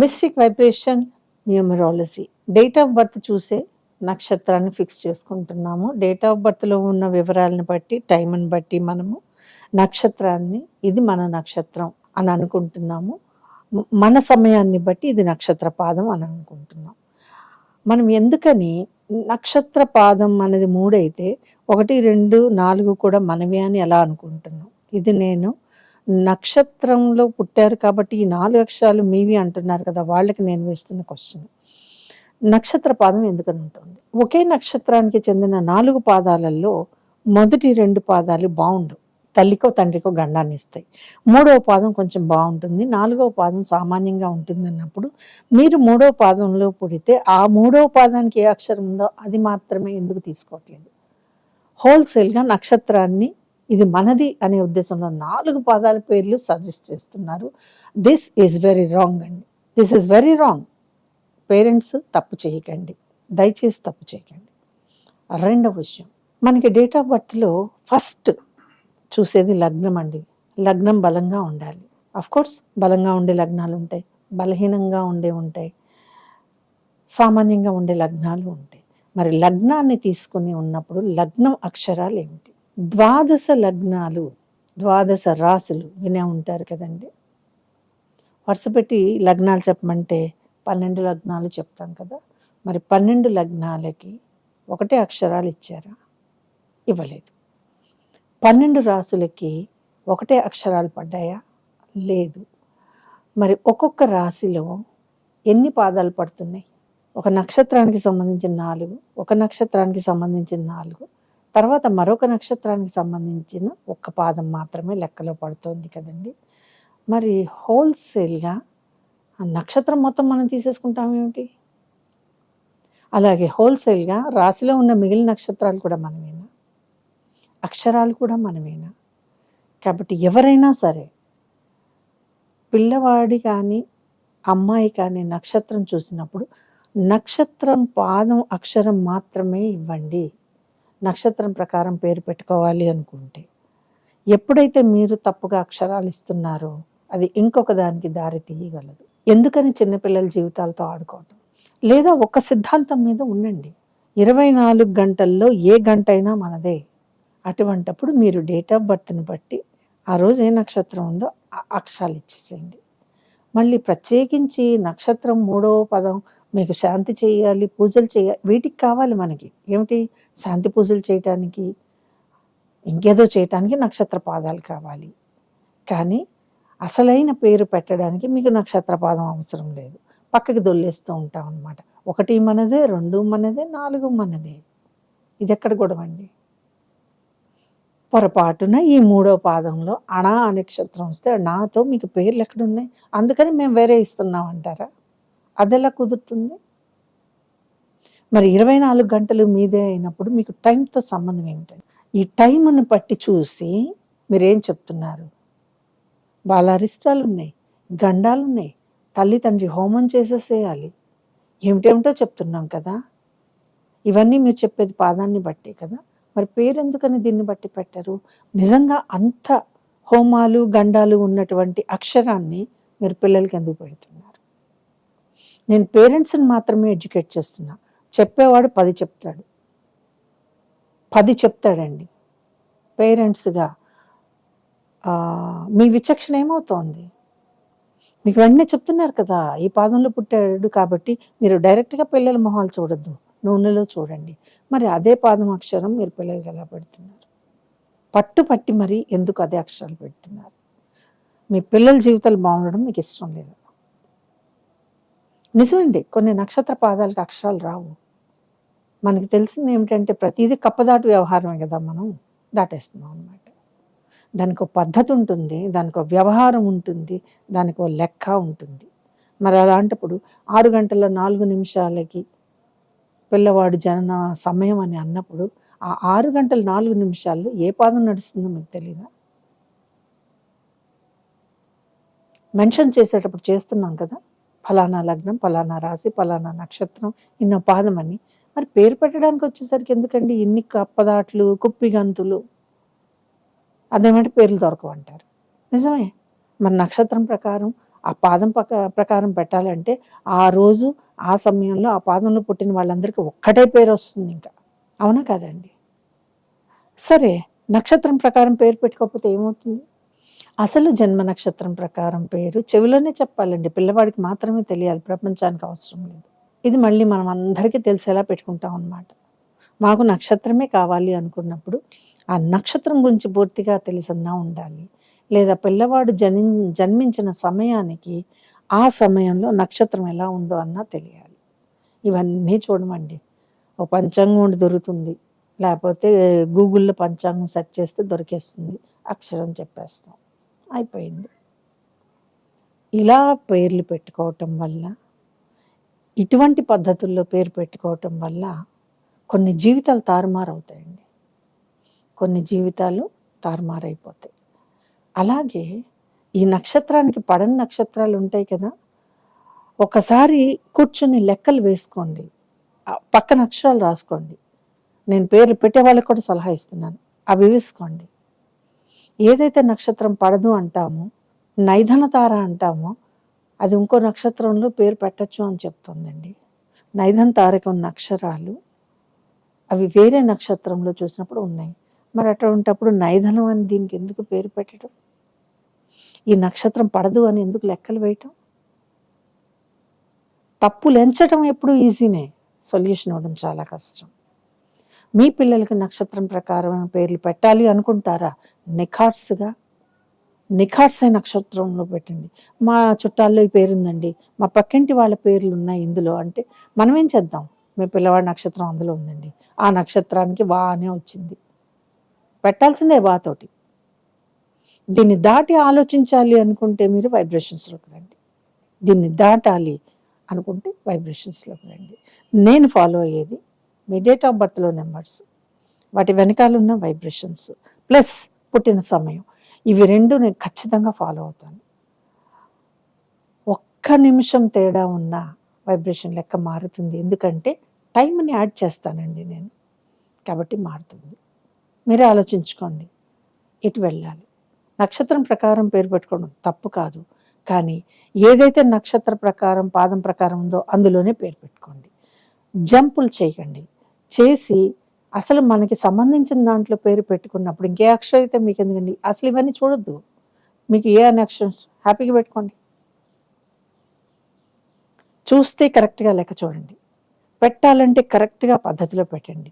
Mystic vibration numerology. Date of birth చూసే నక్షత్రాన్ని fix చేసుకుంటున్నాము. డేట్ ఆఫ్ బర్త్లో ఉన్న వివరాలను బట్టి టైంని బట్టి మనము నక్షత్రాన్ని ఇది మన నక్షత్రం అని అనుకుంటున్నాము. మన సమయాన్ని బట్టి ఇది నక్షత్ర పాదం అని అనుకుంటున్నాం. మనం ఎందుకని నక్షత్ర పాదం అనేది మూడైతే ఒకటి రెండు నాలుగు కూడా మనవి అని ఎలా అనుకుంటున్నాం? ఇది నేను నక్షత్రంలో పుట్టారు కాబట్టి ఈ నాలుగు అక్షరాలు మీవి అంటున్నారు కదా వాళ్ళకి నేను వేస్తున్న క్వశ్చన్ నక్షత్ర పాదం ఎందుకని ఉంటుంది? ఒకే నక్షత్రానికి చెందిన నాలుగు పాదాలలో మొదటి రెండు పాదాలు బాగుండు తల్లికో తండ్రికో గండాన్ని ఇస్తాయి. మూడవ పాదం కొంచెం బాగుంటుంది. నాలుగవ పాదం సామాన్యంగా ఉంటుంది అన్నప్పుడు మీరు మూడవ పాదంలో పుడితే ఆ మూడవ పాదానికి ఏ అక్షరం ఉందో అది మాత్రమే ఎందుకు తీసుకోవట్లేదు? హోల్సేల్గా నక్షత్రాన్ని ఇది మనది అనే ఉద్దేశంలో నాలుగు పాదాల పేర్లు సజెస్ట్ చేస్తున్నారు. దిస్ ఈజ్ వెరీ రాంగ్ అండి. This is very wrong parents తప్పు చేయకండి. దయచేసి తప్పు చేయకండి. రెండవ విషయం. మనకి డేట్ ఆఫ్ బర్త్లో ఫస్ట్ చూసేది లగ్నం అండి. లగ్నం బలంగా ఉండాలి. అఫ్ కోర్స్ బలంగా ఉండే లగ్నాలు ఉంటాయి. బలహీనంగా ఉండే ఉంటాయి. సామాన్యంగా ఉండే లగ్నాలు ఉంటాయి. మరి లగ్నాన్ని తీసుకుని ఉన్నప్పుడు లగ్నం అక్షరాలు ఏమిటి ద్వాదశ లగ్నాలు ద్వాదశ రాసులు వినే ఉంటారు కదండి. వరుసపెట్టి లగ్నాలు చెప్పమంటే పన్నెండు లగ్నాలు చెప్తాం కదా. మరి పన్నెండు లగ్నాలకి ఒకటే అక్షరాలు ఇచ్చారా? ఇవ్వలేదు. పన్నెండు రాసులకి ఒకటే అక్షరాలు పడ్డాయా? లేదు. మరి ఒక్కొక్క రాశిలో ఎన్ని పాదాలు పడుతున్నాయి? ఒక నక్షత్రానికి సంబంధించిన నాలుగు ఒక నక్షత్రానికి సంబంధించిన నాలుగు తర్వాత మరొక నక్షత్రానికి సంబంధించిన ఒక్క పాదం మాత్రమే లెక్కలో పడుతోంది కదండి. మరి హోల్సేల్గా నక్షత్రం మొత్తం మనం తీసేసుకుంటాం ఏమిటి? అలాగే హోల్సేల్గా రాశిలో ఉన్న మిగిలిన నక్షత్రాలు కూడా మనమేనా? అక్షరాలు కూడా మనమేనా? కాబట్టి ఎవరైనా సరే పిల్లవాడి కానీ అమ్మాయి కానీ నక్షత్రం చూసినప్పుడు నక్షత్రం పాదం అక్షరం మాత్రమే ఇవ్వండి. నక్షత్రం ప్రకారం పేరు పెట్టుకోవాలి అనుకుంటే ఎప్పుడైతే మీరు తప్పుగా అక్షరాలు ఇస్తున్నారో అది ఇంకొక దానికి దారి తీయగలదు. ఎందుకని చిన్నపిల్లల జీవితాలతో ఆడుకోవటం? లేదా ఒక సిద్ధాంతం మీద ఉండండి. ఇరవై నాలుగు గంటల్లో ఏ గంట అయినా మనదే. అటువంటప్పుడు మీరు డేట్ ఆఫ్ బర్త్ని బట్టి ఆ రోజు ఏ నక్షత్రం ఉందో అక్షరాలు ఇచ్చేసేయండి. మళ్ళీ ప్రత్యేకించి నక్షత్రం మూడవ పదం మీకు శాంతి చేయాలి పూజలు చేయాలి వీటికి కావాలి మనకి. ఏమిటి? శాంతి పూజలు చేయటానికి ఇంకేదో చేయటానికి నక్షత్ర పాదాలు కావాలి. కానీ అసలైన పేరు పెట్టడానికి మీకు నక్షత్ర పాదం అవసరం లేదు. పక్కకి దొల్లేస్తూ ఉంటాం అన్నమాట. ఒకటి మనదే రెండు మనదే నాలుగు మనదే. ఇది ఎక్కడ గొడవండి? పొరపాటున ఈ మూడో పాదంలో అణా నక్షత్రం వస్తే నాతో మీకు పేర్లు ఎక్కడున్నాయి? అందుకని మేము వేరే ఇస్తున్నాం అంటారా? అదెలా కుదురుతుంది? మరి ఇరవై నాలుగు గంటలు మీదే అయినప్పుడు మీకు టైంతో సంబంధం ఏమిటండి? ఈ టైంను పట్టి చూసి మీరేం చెప్తున్నారు? బాలారిష్టాలు ఉన్నాయి గండాలు ఉన్నాయి తల్లి తండ్రి హోమం చేసేసేయాలి. ఏమిటేమిటో చెప్తున్నాం కదా. ఇవన్నీ మీరు చెప్పేది పాదాన్ని బట్టే కదా. మరి పేరెందుకని దీన్ని బట్టి పెట్టారు? నిజంగా అంత హోమాలు గండాలు ఉన్నటువంటి అక్షరాన్ని మీరు పిల్లలకి ఎందుకు పెడుతున్నారు? నేను పేరెంట్స్ని మాత్రమే ఎడ్యుకేట్ చేస్తున్నా. చెప్పేవాడు పది చెప్తాడు. పది చెప్తాడండి. పేరెంట్స్గా. మీ విచక్షణ ఏమవుతోంది? మీకు వెంటనే చెప్తున్నారు కదా ఈ పాదంలో పుట్టాడు కాబట్టి మీరు డైరెక్ట్గా పిల్లల మొహాలు చూడొద్దు. నూనెలో చూడండి. మరి అదే పాదం అక్షరం మీరు పిల్లలకి ఎలా పెడుతున్నారు? పట్టు పట్టి మరి ఎందుకు అదే అక్షరాలు పెడుతున్నారు? మీ పిల్లల జీవితాలు బాగుండడం మీకు ఇష్టం లేదు? నిజమండి కొన్ని నక్షత్ర పాదాలకు అక్షరాలు రావు. మనకి తెలిసింది ఏమిటంటే ప్రతిదీ కప్పదాటు వ్యవహారమే కదా మనం దాటేస్తున్నాం అనమాట దానికి ఒక పద్ధతి ఉంటుంది దానికి ఒక వ్యవహారం ఉంటుంది దానికి ఒక లెక్క ఉంటుంది. మరి అలాంటప్పుడు ఆరు గంటల నాలుగు నిమిషాలకి పిల్లవాడు జనన సమయం అని అన్నప్పుడు ఆ ఆరు గంటల నాలుగు నిమిషాల్లో ఏ పాదం నడుస్తుందో మీకు తెలియదా మెన్షన్ చేసేటప్పుడు చేస్తున్నాం కదా ఫలానా లగ్నం ఫలానా రాశి ఫలానా నక్షత్రం ఇన్న పాదం అని. మరి పేరు పెట్టడానికి వచ్చేసరికి ఎందుకండి ఇన్ని కప్పదాట్లు కుప్పిగంతులు అదేమంటే పేర్లు దొరకవంటారు. నిజమే. మన నక్షత్రం ప్రకారం ఆ పాదం పక్క ప్రకారం పెట్టాలంటే ఆ రోజు ఆ సమయంలో ఆ పాదంలో పుట్టిన వాళ్ళందరికీ ఒక్కటే పేరు వస్తుంది ఇంకా. అవునా కాదండి? సరే. నక్షత్రం ప్రకారం పేరు పెట్టుకోకపోతే ఏమవుతుంది? అసలు జన్మ నక్షత్రం ప్రకారం పేరు చెవిలోనే చెప్పాలండి. పిల్లవాడికి మాత్రమే తెలియాలి. ప్రపంచానికి అవసరం లేదు. ఇది మళ్ళీ మనం అందరికీ తెలిసేలా పెట్టుకుంటాం అన్నమాట. మాకు నక్షత్రమే కావాలి అనుకున్నప్పుడు ఆ నక్షత్రం గురించి పూర్తిగా తెలిసన్నా ఉండాలి. లేదా పిల్లవాడు జని జన్మించిన సమయానికి ఆ సమయంలో నక్షత్రం ఎలా ఉందో అన్నా తెలియాలి. ఇవన్నీ చూడమండి. ఓ పంచాంగం ఉండి దొరుకుతుంది. లేకపోతే గూగుల్లో పంచాంగం సెర్చ్ చేస్తే దొరికేస్తుంది. అక్షరం చెప్పేస్తాం. అయిపోయింది. ఇలా పేర్లు పెట్టుకోవటం వల్ల ఇటువంటి పద్ధతుల్లో పేరు పెట్టుకోవటం వల్ల కొన్ని జీవితాలు తారుమారవుతాయండి. కొన్ని జీవితాలు తారుమారైపోతాయి. అలాగే ఈ నక్షత్రానికి పడని నక్షత్రాలు ఉంటాయి కదా ఒకసారి కూర్చొని లెక్కలు వేసుకోండి. పక్క పక్కన అక్షరాలు రాసుకోండి. నేను పేర్లు పెట్టే వాళ్ళకి కూడా సలహా ఇస్తున్నాను. అవి వేసుకోండి. ఏదైతే నక్షత్రం పడదు అంటామో నైధన తార అంటామో అది ఇంకో నక్షత్రంలో పేరు పెట్టచ్చు అని చెప్తుందండి. నైధన తారకు ఉన్న అక్షరాలు అవి వేరే నక్షత్రంలో చూసినప్పుడు ఉన్నాయి. మరి అటువంటప్పుడు నైధనం అని దీనికి ఎందుకు పేరు పెట్టడం? ఈ నక్షత్రం పడదు అని ఎందుకు లెక్కలు వేయటం? తప్పులు లెంచడం ఎప్పుడు ఈజీనే సొల్యూషన్ ఇవ్వడం చాలా కష్టం. మీ పిల్లలకి నక్షత్రం ప్రకారం పేర్లు పెట్టాలి అనుకుంటారా? నిఖార్స్గా. నిఖార్స్ అయిన నక్షత్రంలో పెట్టండి. మా చుట్టాల్లో ఈ పేరుందండి. మా పక్కింటి వాళ్ళ పేర్లు ఉన్నాయి ఇందులో. అంటే మనం ఏం చేద్దాం? మీ పిల్లవాడి నక్షత్రం అందులో ఉందండి. ఆ నక్షత్రానికి వా అనే వచ్చింది. పెట్టాల్సిందే వాతోటి దీన్ని దాటి ఆలోచించాలి అనుకుంటే మీరు వైబ్రేషన్స్లోకి రండి. దీన్ని దాటాలి అనుకుంటే వైబ్రేషన్స్లోకి రండి. నేను ఫాలో అయ్యేది మీ డేట్ ఆఫ్ బర్త్లో నెంబర్స్ వాటి వెనకాల ఉన్న వైబ్రేషన్స్ ప్లస్ పుట్టిన సమయం. ఇవి రెండు నేను ఖచ్చితంగా ఫాలో అవుతాను. ఒక్క నిమిషం తేడా ఉన్న వైబ్రేషన్ లెక్క మారుతుంది. ఎందుకంటే టైంని యాడ్ చేస్తానండి నేను. కాబట్టి మారుతుంది. మీరే ఆలోచించుకోండి. ఇటు వెళ్ళాలి? నక్షత్రం ప్రకారం పేరు పెట్టుకోవడం తప్పు కాదు. కానీ ఏదైతే నక్షత్ర ప్రకారం పాదం ప్రకారం ఉందో అందులోనే పేరు పెట్టుకోండి. జంపులు చేయకండి చేసి అసలు మనకి సంబంధించిన దాంట్లో పేరు పెట్టుకున్నప్పుడు ఇంకే అక్షరం అయితే మీకు ఎందుకండి అసలు ఇవన్నీ చూడొద్దు. మీకు ఏ అనే అక్షరమ్స్? హ్యాపీగా పెట్టుకోండి. చూస్తే కరెక్ట్గా లెక్క చూడండి. పెట్టాలంటే కరెక్ట్గా పద్ధతిలో పెట్టండి.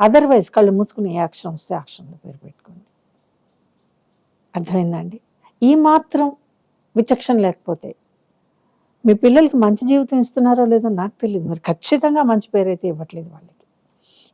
అదర్వైజ్ కళ్ళు మూసుకుని ఏ అక్షరం వస్తే అక్షరంలో పేరు పెట్టుకోండి. అర్థమైందండి ఈ మాత్రం విచక్షణ లేకపోతే మీ పిల్లలకి మంచి జీవితం ఇస్తున్నారో లేదో నాకు తెలియదు మరి ఖచ్చితంగా మంచి పేరు అయితే ఇవ్వట్లేదు వాళ్ళకి.